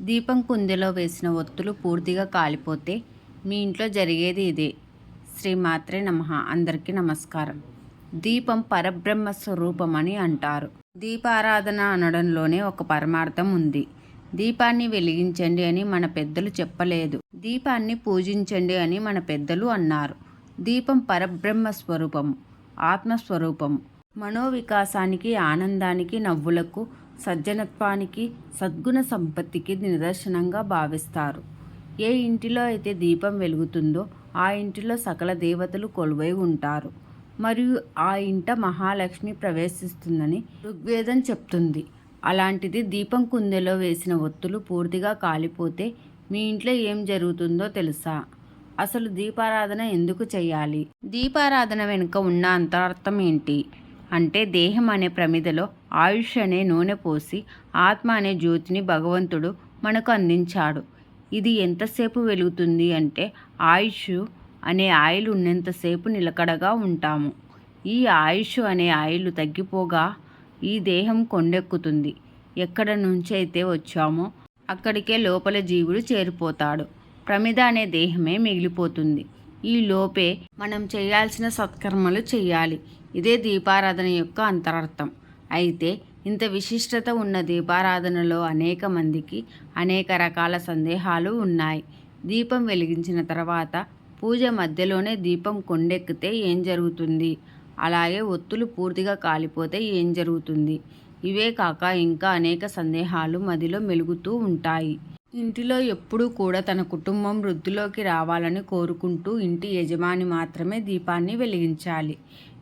దీపం కుందెలో వేసిన ఒత్తులు పూర్తిగా కాలిపోతే మీ ఇంట్లో జరిగేది ఇదే. శ్రీమాత్రే నమ. అందరికీ నమస్కారం. దీపం పరబ్రహ్మ స్వరూపం అని అంటారు. దీపారాధన అనడంలోనే ఒక పరమార్థం ఉంది. దీపాన్ని వెలిగించండి అని మన పెద్దలు చెప్పలేదు. దీపాన్ని పూజించండి అని మన పెద్దలు అన్నారు. దీపం పరబ్రహ్మ స్వరూపము ఆత్మస్వరూపము మనోవికాసానికి ఆనందానికి నవ్వులకు సజ్జనత్వానికి సద్గుణ సంపత్తికి నిదర్శనంగా భావిస్తారు. ఏ ఇంటిలో అయితే దీపం వెలుగుతుందో ఆ ఇంటిలో సకల దేవతలు కొలువై ఉంటారు. మరియు ఆ ఇంట మహాలక్ష్మి ప్రవేశిస్తుందని ఋగ్వేదం చెప్తుంది. అలాంటిది దీపం కుందెలో వేసిన ఒత్తులు పూర్తిగా కాలిపోతే మీ ఇంట్లో ఏం జరుగుతుందో తెలుసా? అసలు దీపారాధన ఎందుకు చేయాలి? దీపారాధన వెనుక ఉన్న అంతరార్థం ఏంటి? అంటే దేహం అనే ప్రమిదలో ఆయుష్ అనే నూనె పోసి ఆత్మ అనే జ్యోతిని భగవంతుడు మనకు అందించాడు. ఇది ఎంతసేపు వెలుగుతుంది అంటే ఆయుష్ అనే ఆయిల్ ఉన్నంతసేపు నిలకడగా ఉంటాము. ఈ ఆయుష్ అనే ఆయిల్ తగ్గిపోగా ఈ దేహం కొండెక్కుతుంది. ఎక్కడ నుంచి అయితే వచ్చామో అక్కడికే లోపల జీవుడు చేరిపోతాడు. ప్రమిద అనే దేహమే మిగిలిపోతుంది. ఈ లోపే మనం చేయాల్సిన సత్కర్మలు చేయాలి. ఇదే దీపారాధన యొక్క అంతరార్థం. అయితే ఇంత విశిష్టత ఉన్న దీపారాధనలో అనేక మందికి అనేక రకాల సందేహాలు ఉన్నాయి. దీపం వెలిగించిన తర్వాత పూజ మధ్యలోనే దీపం కొండెక్కితే ఏం జరుగుతుంది? అలాగే ఒత్తులు పూర్తిగా కాలిపోతే ఏం జరుగుతుంది? ఇవే కాక ఇంకా అనేక సందేహాలు మదిలో మెలుగుతూ ఉంటాయి. ఇంటిలో ఎప్పుడూ కూడా తన కుటుంబం వృద్ధిలోకి రావాలని కోరుకుంటూ ఇంటి యజమాని మాత్రమే దీపాన్ని వెలిగించాలి.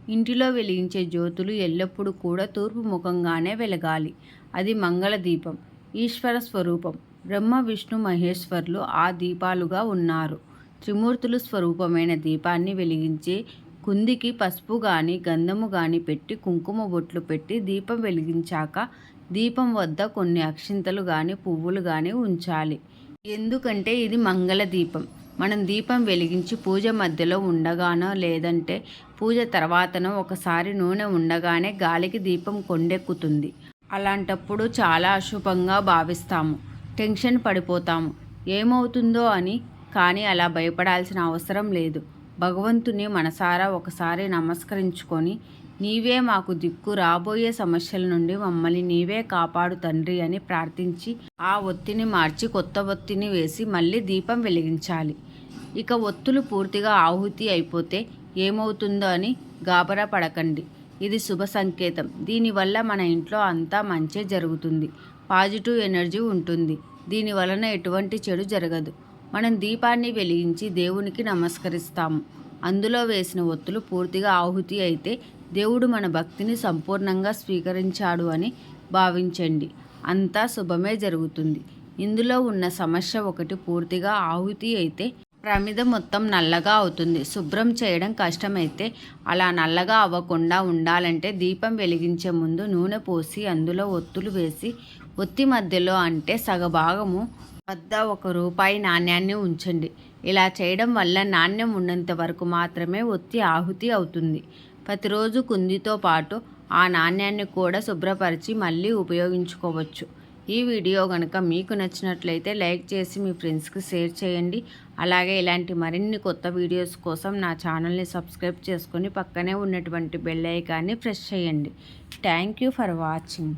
ఇంటిలో వెలిగించే జ్యోతులు ఎల్లప్పుడూ కూడా తూర్పు ముఖంగానే వెలగాలి. అది మంగళ దీపం ఈశ్వర స్వరూపం. బ్రహ్మ విష్ణు మహేశ్వర్లు ఆ దీపాలుగా ఉన్నారు. త్రిమూర్తులు స్వరూపమైన దీపాన్ని వెలిగించే కుందికి పసుపు కానీ గంధము కానీ పెట్టి కుంకుమ బొట్లు పెట్టి దీపం వెలిగించాక దీపం వద్ద కొన్ని అక్షింతలు కానీ పువ్వులు కానీ ఉంచాలి. ఎందుకంటే ఇది మంగళ దీపం. మనం దీపం వెలిగించి పూజ మధ్యలో ఉండగానో లేదంటే పూజ తర్వాతనో ఒకసారి నూనె ఉండగానే గాలికి దీపం కొండెక్కుతుంది. అలాంటప్పుడు చాలా అశుభంగా భావిస్తాము. టెన్షన్ పడిపోతాము. ఏమవుతుందో అని కానీ అలా భయపడాల్సిన అవసరం లేదు. భగవంతుని మనసారా ఒకసారి నమస్కరించుకొని నీవే మాకు దిక్కు. రాబోయే సమస్యల నుండి మమ్మల్ని నీవే కాపాడు తండ్రి అని ప్రార్థించి ఆ ఒత్తిని మార్చి కొత్త ఒత్తిని వేసి మళ్ళీ దీపం వెలిగించాలి. ఇక ఒత్తులు పూర్తిగా ఆహుతి అయిపోతే ఏమవుతుందో అని గాబరా పడకండి ఇది శుభ సంకేతం. దీనివల్ల మన ఇంట్లో అంతా మంచే జరుగుతుంది. పాజిటివ్ ఎనర్జీ ఉంటుంది. దీని వలన ఎటువంటి చెడు జరగదు. మనం దీపాన్ని వెలిగించి దేవునికి నమస్కరిస్తాము. అందులో వేసిన ఒత్తులు పూర్తిగా ఆహుతి అయితే దేవుడు మన భక్తిని సంపూర్ణంగా స్వీకరించాడు అని భావించండి. అంతా శుభమే జరుగుతుంది. ఇందులో ఉన్న సమస్య ఒకటి పూర్తిగా ఆహుతి అయితే ప్రమిద మొత్తం నల్లగా అవుతుంది. శుభ్రం చేయడం కష్టమైతే అలా నల్లగా అవ్వకుండా ఉండాలంటే దీపం వెలిగించే ముందు నూనె పోసి అందులో ఒత్తులు వేసి ఒత్తి మధ్యలో అంటే సగభాగము వద్ద ఒక రూపాయి నాణ్యాన్ని ఉంచండి. ఇలా చేయడం వల్ల నాణ్యం ఉన్నంత వరకు మాత్రమే ఒత్తి ఆహుతి అవుతుంది. ప్రతిరోజు కుందితో పాటు ఆ నాణ్యాన్ని కూడా శుభ్రపరిచి మళ్ళీ ఉపయోగించుకోవచ్చు. ఈ వీడియో కనుక మీకు నచ్చినట్లయితే లైక్ చేసి మీ ఫ్రెండ్స్కి షేర్ చేయండి. అలాగే ఇలాంటి మరిన్ని కొత్త వీడియోస్ కోసం నా ఛానల్ని సబ్స్క్రైబ్ చేసుకొని పక్కనే ఉన్నటువంటి బెల్ ఐకాన్ని ప్రెస్ చేయండి. Thank you for watching.